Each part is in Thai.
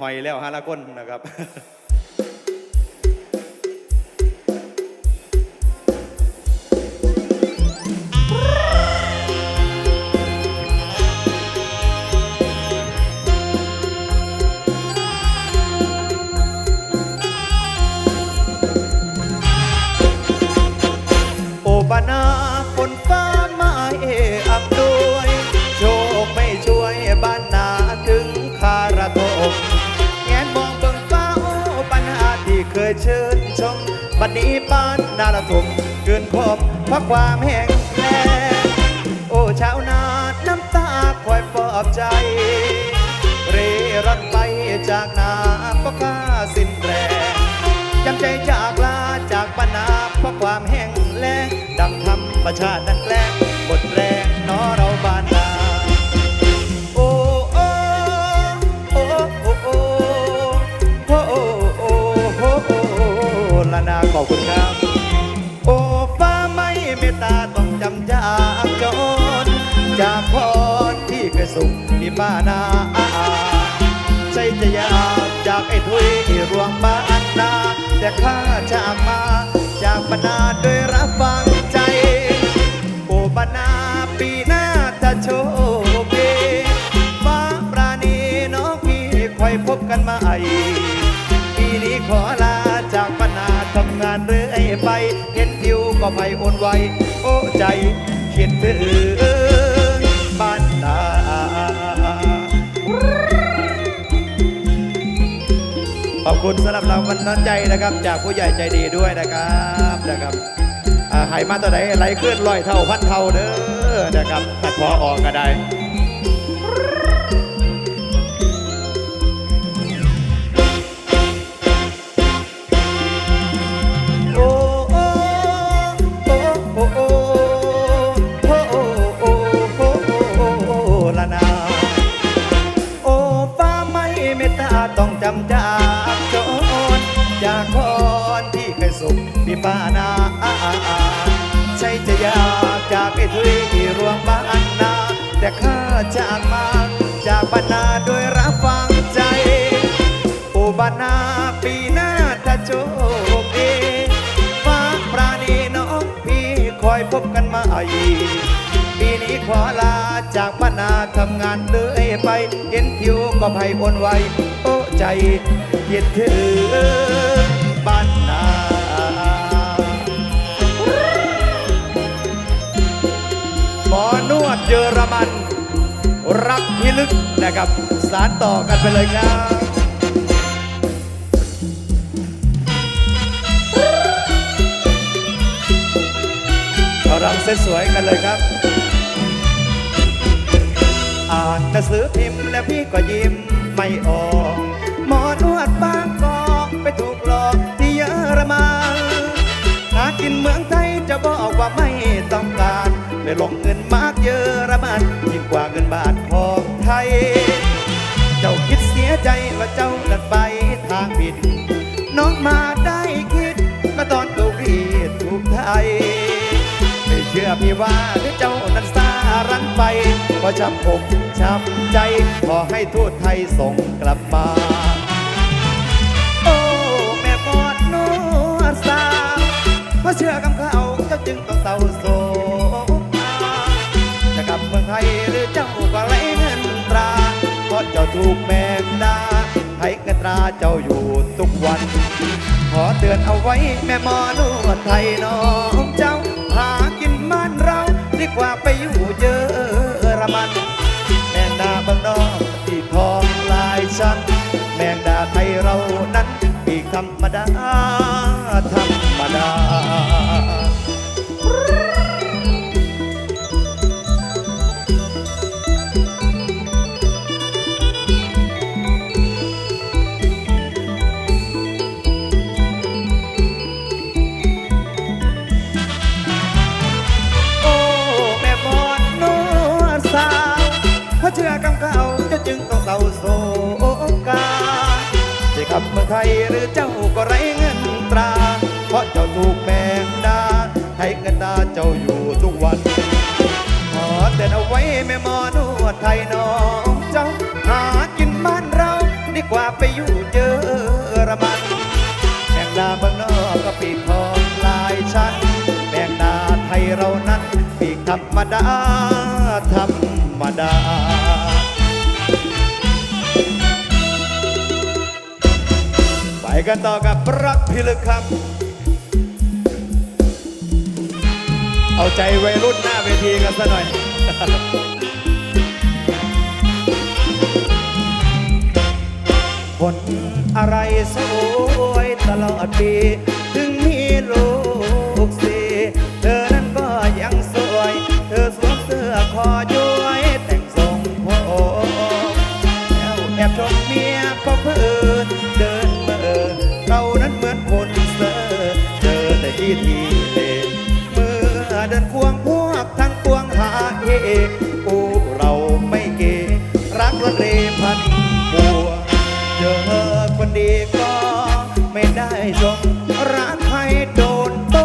หอยแล้วฮาลาก้นนะครับ บ้านนาละทมเกินขอบเพราะความแห้งแล้งโอ้ชาวนาน้ำตาคอยปลอบใจ เรร่อนไปจากนาเพราะข้าสิ้นแรงจำใจจากลาจากปัญหาเพราะความแห้งแล้งดังธรรมชาตินั้นแกล้ง คุณครับ โอ้ฟ้าไม่เมตตาต้องจำจากจนจากพรที่เคยสุขที่บ้านาใช่จะอยากจากไอ้ทุยที่รวงบ้านนา แต่ข้าจากมา จากบรรดาโดวยรับฟังใจโอ้บรรณาปีหน้าถ้าโชคดีฟ้าปราณีน้องพี่คอยพบกันมาไอปีนี้ขอลาจากปัญหา ทำงานเรื่อยไป เห็นทิวก็ไม่โอนไวโอ้ใจคิดถึงบ้านนา ขอบคุณสำหรับรางวัลน้ำใจนะครับ จากผู้ใหญ่ใจดีด้วยนะครับนะครับหายมาตัวไหนไหลขึ้นลอยเท่าพันเท่าเด้อนะครับตัดพอออกก็ได้ ป้านาใช่จะอยากจากไอ้ทุยที่รวงบ้านนา แต่ข้าจากมาจากบ้านนาโดยรับฟังใจโอ้บ้านนาปีหน้าถ้าโชคดีฟ้าปราณีน้องพี่คอยพบกันมาอีกปีนี้ขอลาจากบ้านนาทำงานเรื่อยไป เห็นคิวก็ไพ่อนไวโอ้ใจเย็นถึง มอนวดเยอรมัน รักพิลึกนะครับสารต่อกันไปเลยครับเอารำสวยกันเลยครับ อ่านหนังสือพิมพ์แล้วพี่ก็ยิ้มไม่ออก หมอนวดบางกอกไปถูกหลอกที่เยอรมันหากินเมืองไทยจะบอกว่าไม่ต้องการ ไปลงเงินมากเยอรมันยิ่งกว่าเงินบาทของไทย เจ้าคิดเสียใจว่าเจ้าดันไปทางผิด น้องมาได้คิดก็ตอนตัวรีถูกไทย ไม่เชื่อพี่ว่าที่เจ้านั้นสารันไปเพราะช้ำผมช้ำใจ ขอให้ทูตไทยส่งกลับมาโอ้แม่ปอดนวดสาเพราะเชื่อคำเขาเจ้าจึงต้องเศร้าโศก ไทยหรือเจ้าก็ไรเงินตรา เพราะเจ้าถูกแมงดาให้เงินตราเจ้าอยู่ทุกวัน ขอเตือนเอาไว้แม่หมอนวดไทยน้องเจ้า หากินบ้านเราดีกว่าไปอยู่เยอรมันแมงดาเมืองนอกที่ทองลายชั้นแมงดาไทยเรานั้นปีกธรรมดาธรรมดา จึงต้องเศร้าโศกาจะกลับเมืองไทยหรือเจ้าก็ไรเงินตรา เพราะเจ้าถูกแมงดาให้เงินดาเจ้าอยู่ทุกวันขอเตือนเอาไว้แม่มอนวดไทยน้องเจ้า หากินบ้านเราดีกว่าไปอยู่เยอรมันแมงดาเมืองนอกก็ปีกทองลายชั้นแมงดาไทยเรานั้นปีกธรรมดา กันต่อกับรักพิลึกครับ เอาใจวัยรุ่นหน้าเวทีกันซะหน่อยคนอะไรสวยตลอดปี ได้ชมรักให้โดนโต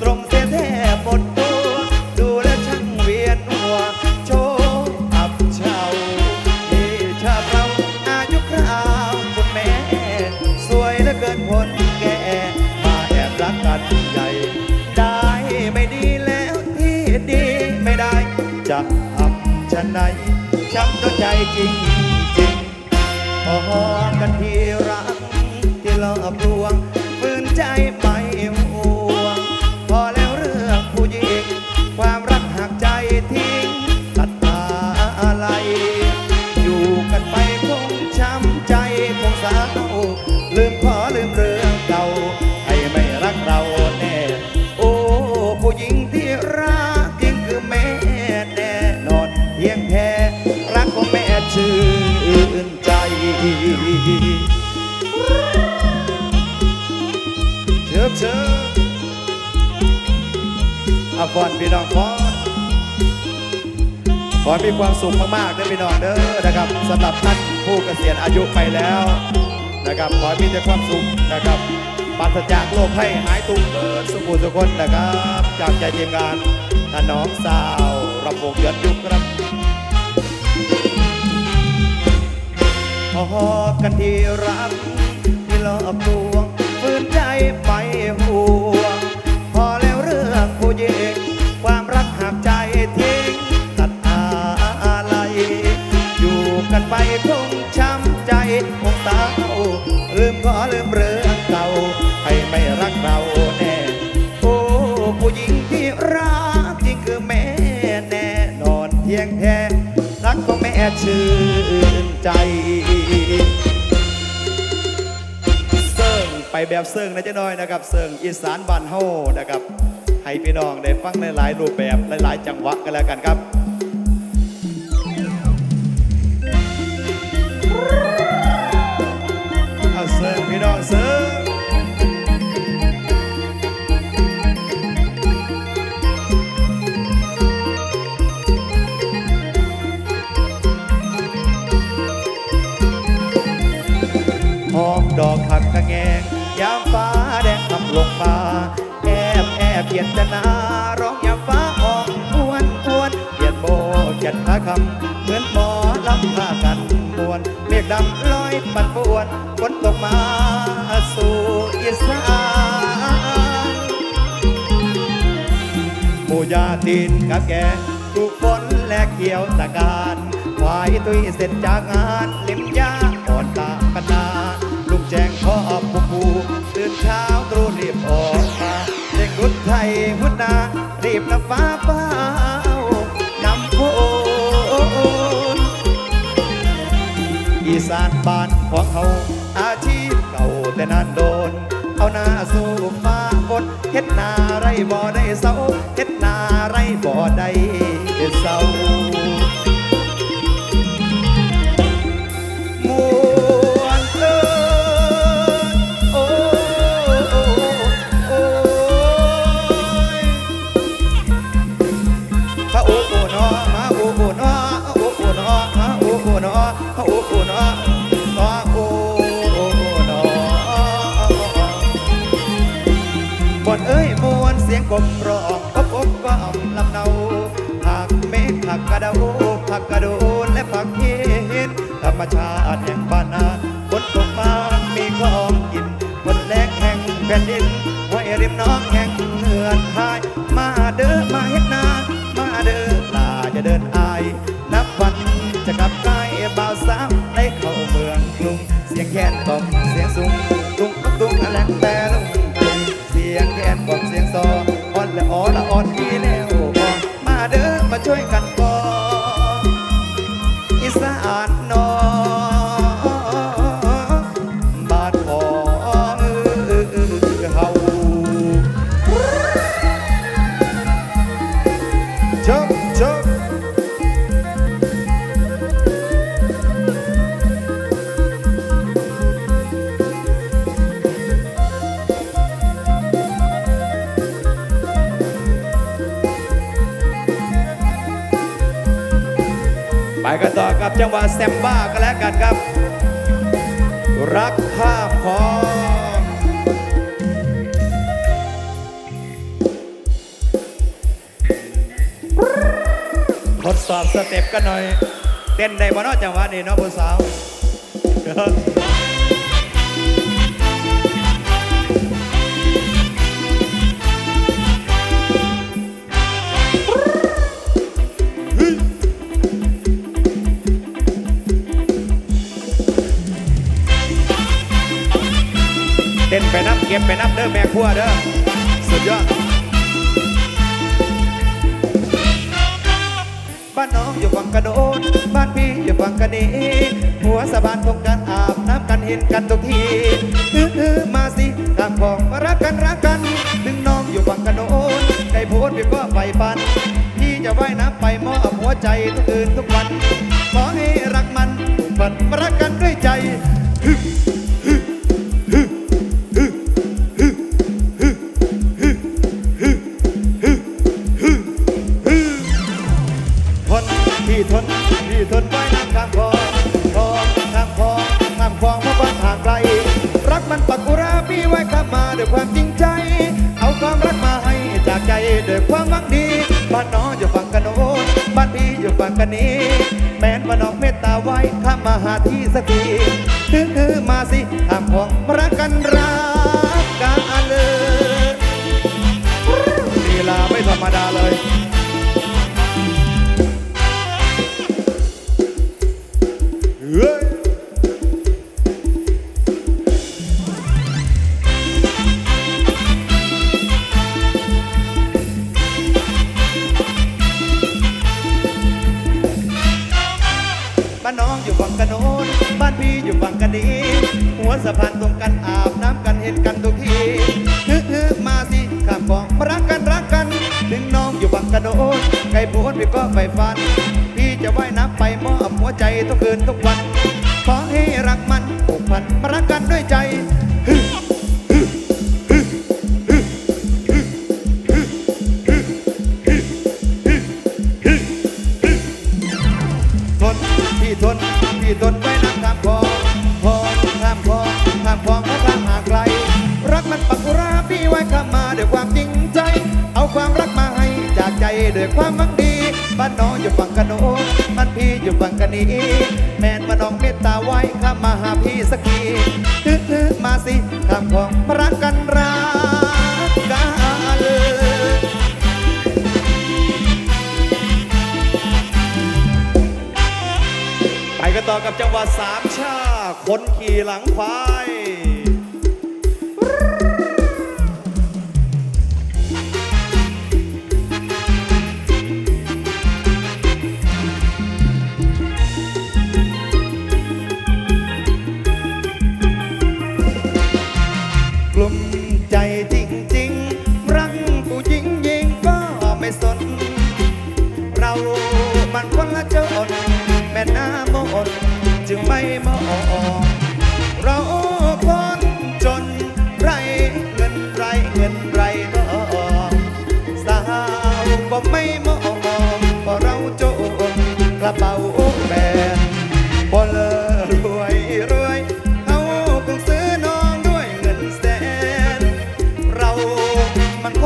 ตรงเสียแทบหมดตัว ดูแลช่างเวียนหัว โชว์อับเฉาที่ชาเราอายุคราวคุณแม่ สวยเหลือเกินคนแก่มาแอบรักกันใหญ่ ได้ไม่ดีแล้วที่ดีไม่ได้ จะทำฉันไหนช้ำตัวใจจริง ลืมขอลืมเรื่องเก่าให้ไม่รักเราแน่โอ้ผู้หญิงที่รักจริงคือแม่แน่นอนเพียงแค่รักของแม่ชื่นใจเชิบเชิบอาฟอนพี่น้องฟอนขอให้มีความสุขมากๆเด้อพี่น้องเด้อนะครับสำหรับท่านผู้เกษียณอายุไปแล้ว นะครับ ขอให้มีแต่ความสุขนะครับปราศจากโรคให้หายตุกเบิดสุขุสุขคนนะครับ จากใจทีมงานท่านน้องสาวรำวงเดือนยุคครับพอกันที่รักที่หลอกลวงฝืนใจไปห่วงพอแล้วเรื่องผู้หญิงความรักหักใจทิ้งตัดอะไรอยู่กันไปคงช้ำใจคงเศร้า ขอลืมเรื่องเก่าให้ไม่รักเราแน่ โอ้ผู้หญิงที่รักจริงคือแม่แน่นอนเพียงแค่รักของแม่ชื่นใจเซิงไปแบบเซิงนะเจ๊น้อยนะครับเซิงอีสานบ้านเฮานะครับ ให้พี่น้องได้ฟังหลายๆรูปแบบหลายๆ จังหวะกันแล้วกันครับ ซิงพี่น้องเซิงหอมดอกผักกระแงงยามฟ้าแดงทำลงมาแอบแอบเขียนจนาร้องยามฟ้าออนอ้วนอ้วนเขียนโบเขียนพาคำเหมือนหมอลำพากันมวนเมฆดำ ลอยปั่นป่วนฝนตกมาสู่อีสานหมู่ยาตีนกับแกถูกฝนและเกี่ยวตะการควายตุยเสร็จจากงานลิมยาอ่อนตากันนาลูกแจงพ่อผู้ผู้ตื่นเช้าตรู่รีบออกมาเด็กรุดไทยหุ่นนารีบนำฟ้าป้า สานบ้านของเขา อาชีพเก่าแต่นานโดน เอาหน้าสู่ฟ้าฝนเฮ็ดนาไรบ่ได้เศร้า บนเอ้ยมวนเสียงกบร้องกบอบก็อมลำเนาผักเม็ดผักกระดูผักกระโดนและผักเห็ดธรรมชาติแห่งบ้านนาฝนตกมามีของกินฝนแรงแห่งแผ่นดินห้วยริมน้องแห่งเหือนหายมาเด้อมาเฮ็ดนา อ่อนละอ่อนมี จังหวะแซมบ้ากันแล้วกันครับ รักข้าพองทดสอบสเต็ปกันหน่อย เต้นได้บ่เนอจังหวะนี้เนาะผู้สาว ก็บไปนับเด้อแม่ครัวเด้อสุดยอดบ้านน้องอยู่ฝั่งกระโดนบ้านพี่อยู่ฝั่งกระดีหัวสะพานตรงกันอาบน้ำกันเห็นกันทุกทีฮืออมาสิตามของมารักกันรักกันถึงน้องอยู่ฝั่งกระโดนใครโพสต์พี่ก็ไปปันพี่จะว่ายน้ำไปมอบหัวใจทุกคืนทุกวันขอให้รักมันผูกพันมารักกันด้วยใจ กันนี้ แม้นว่าน้องเมตตาไว้ข้ามาหาที่สักที พี่อยู่ฝั่งกันดีหัวสะพานตรงกันอาบน้ำกันเห็นกันทุกทีฮึฮึมาสิข้ามกองมารักกันรักกันถึงน้องอยู่ฝั่งกระโดดไก่โพดพี่ก็ไปฟัน พี่จะว่ายน้ำไปมอบหัวใจทุกคืนทุกวัน ขอให้รักมันผูกพันมารักกันด้วยใจ น้องอยู่ฝั่งกันโน้นบ้านพี่อยู่ฝั่งกันนี้ แม่นมาน้องเมตตาไว้ข้ามาหาพี่สักทีฮึฮึมาสิข้ามคลองมารักกันรักกันไปกันต่อกับจังหวัดสามชาคนขี่หลังควาย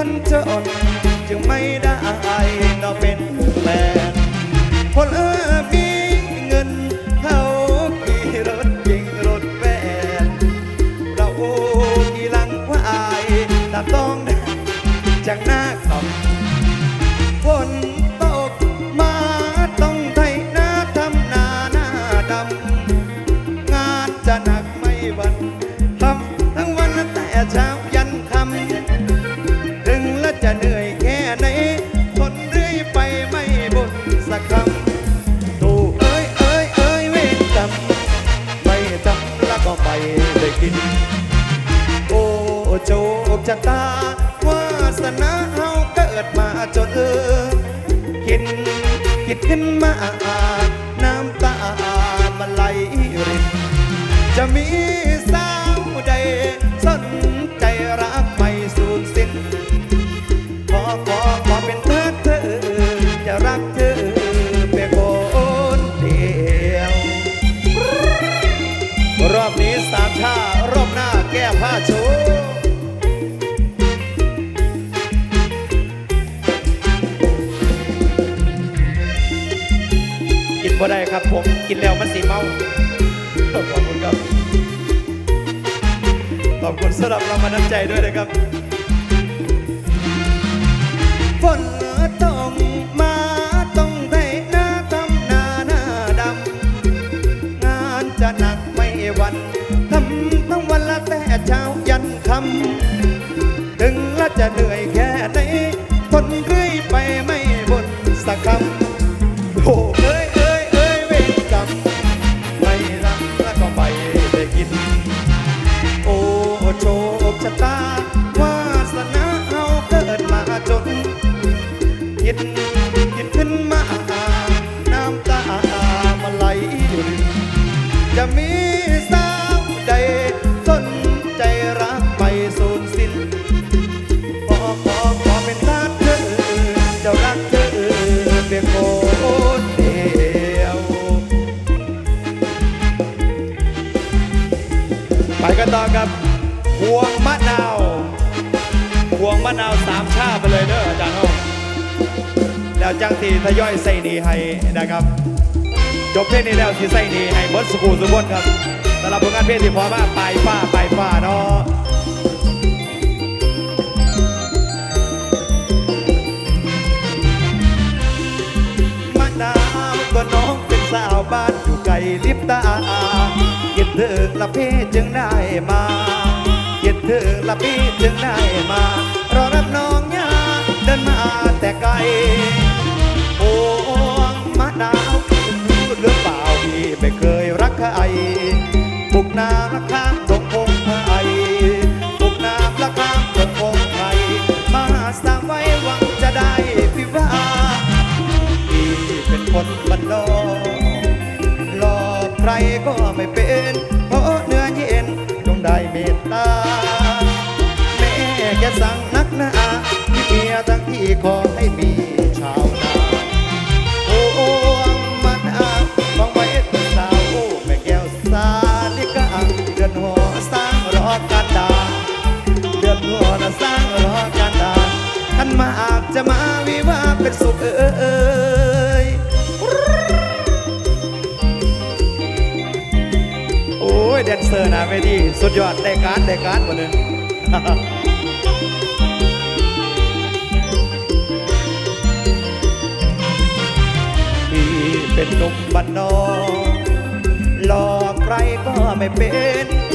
คนคนจนจึงไม่ได้เราเป็น ครับผมกินแล้วมันสีเมาขอบคุณครับขอบคุณสำหรับเรางวัลน้ำใจด้วยนะครับฝนต้องมาต้องได้หน้าทำหน้าหน้าดำงานจะหนักไม่วันทำทั้งวันละแต่เช้ายันค่ำถึงละจะเหนื่อย กันต่อกับพวงมะนาวพวงมะนาวสามชาไปเลยเด้ออาจารย์โอ้แล้วจังสีทยอยใส่หนีให้นะครับ จบเพลงนี้แล้วที่ใส่หนีให้บดสกูลสุกคนครับสำหรับผลงานเพลงที่พอมาปลายฟ้าปลายฟ้าเนาะมะนาวก็น้องเป็นสาวบ้านอยู่ไกลลิบตา ถึงละพี่จึงได้มาคิดถึงละพี่จึงได้มารอรับน้องยาเดินมาแต่ไกลโอ้มะนาวพูดหรือเปล่าพี่ไม่เคยรักใครบุกน้ำละข้ามตรงพงไพรบุกน้ำละข้ามตรงพงไพรมาสาไว้หวังจะได้พิวาพี่เป็นคนบ้านนอก รก็ไม่เป็น เพราะเนื้อเย็นจงได้เมตตา แม่แกสั่งนักหนาที่เมียทั้งที่ขอให้มี นเซอร์หนะเวทีสุดยอดได้การได้การดหมดเลยพี่เป็นหนุ่มบ้านนอกหลอกใครก็ไม่เป็นโ